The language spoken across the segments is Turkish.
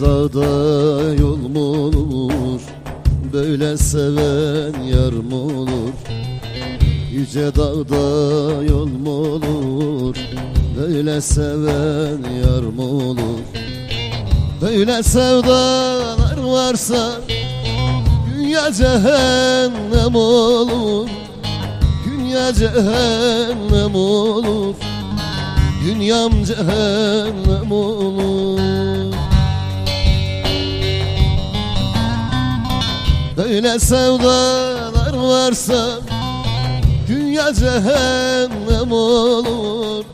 Dağda yol mu olur? Böyle seven yar mı olur? Yüce dağda yol mu olur? Böyle seven yar mı olur? Böyle sevdalar varsa Dünya cehennem olur. Dünya cehennem olur. Dünyam cehennem olur Böyle sevdalar varsa Dünya cehennem olur.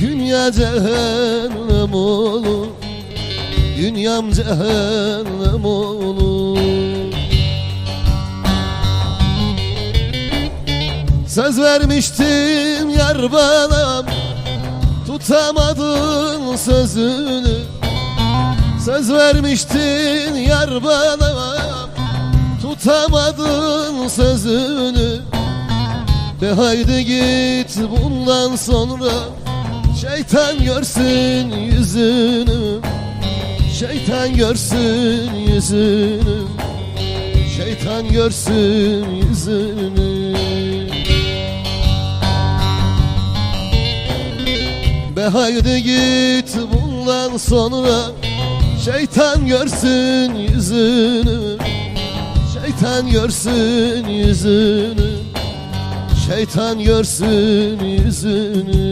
Dünya cehennem olur. Dünyam cehennem olur. Söz vermiştin yar bana Tutamadın sözünü. Söz vermiştin yar bana Tutamadın sözünü. Be haydi git bundan sonra. Şeytan görsün yüzünü. Şeytan görsün yüzünü. Şeytan görsün yüzünü. Be haydi git bundan sonra. Şeytan görsün yüzünü Şeytan görsün yüzünü. Şeytan görsün yüzünü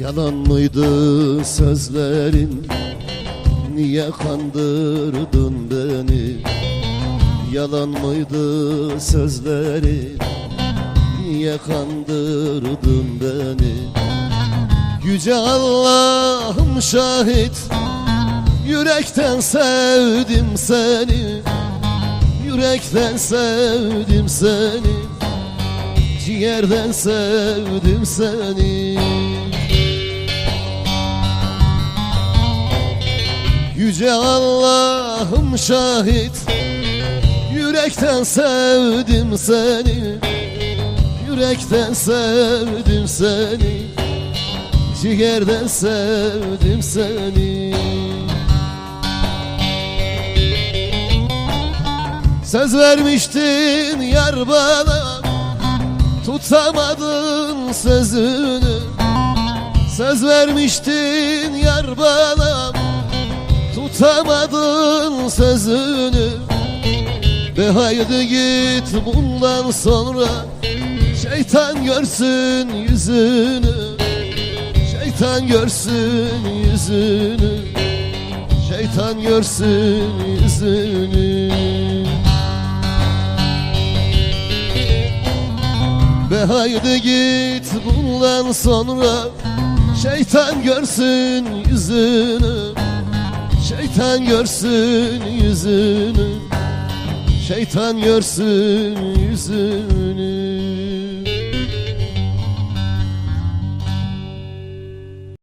Yalan mıydı sözlerin? Niye kandırdın beni? Yalan mıydı sözlerin? Niye kandırdın beni? Yüce Allah'ım şahit Yürekten sevdim seni. Yürekten sevdim seni. Ciğerden sevdim seni Yüce Allah'ım şahit. Yürekten sevdim seni. Yürekten sevdim seni. Ciğerden sevdim seni. Söz vermiştin yar bana. Tutamadın sözünü. Söz vermiştin yar bana Tutamadın sözünü. Be haydi git bundan sonra. Şeytan görsün yüzünü. Şeytan görsün yüzünü. Şeytan görsün yüzünü. Be haydi git bundan sonra. Şeytan görsün yüzünü Şeytan görsün yüzünü. Şeytan görsün yüzünü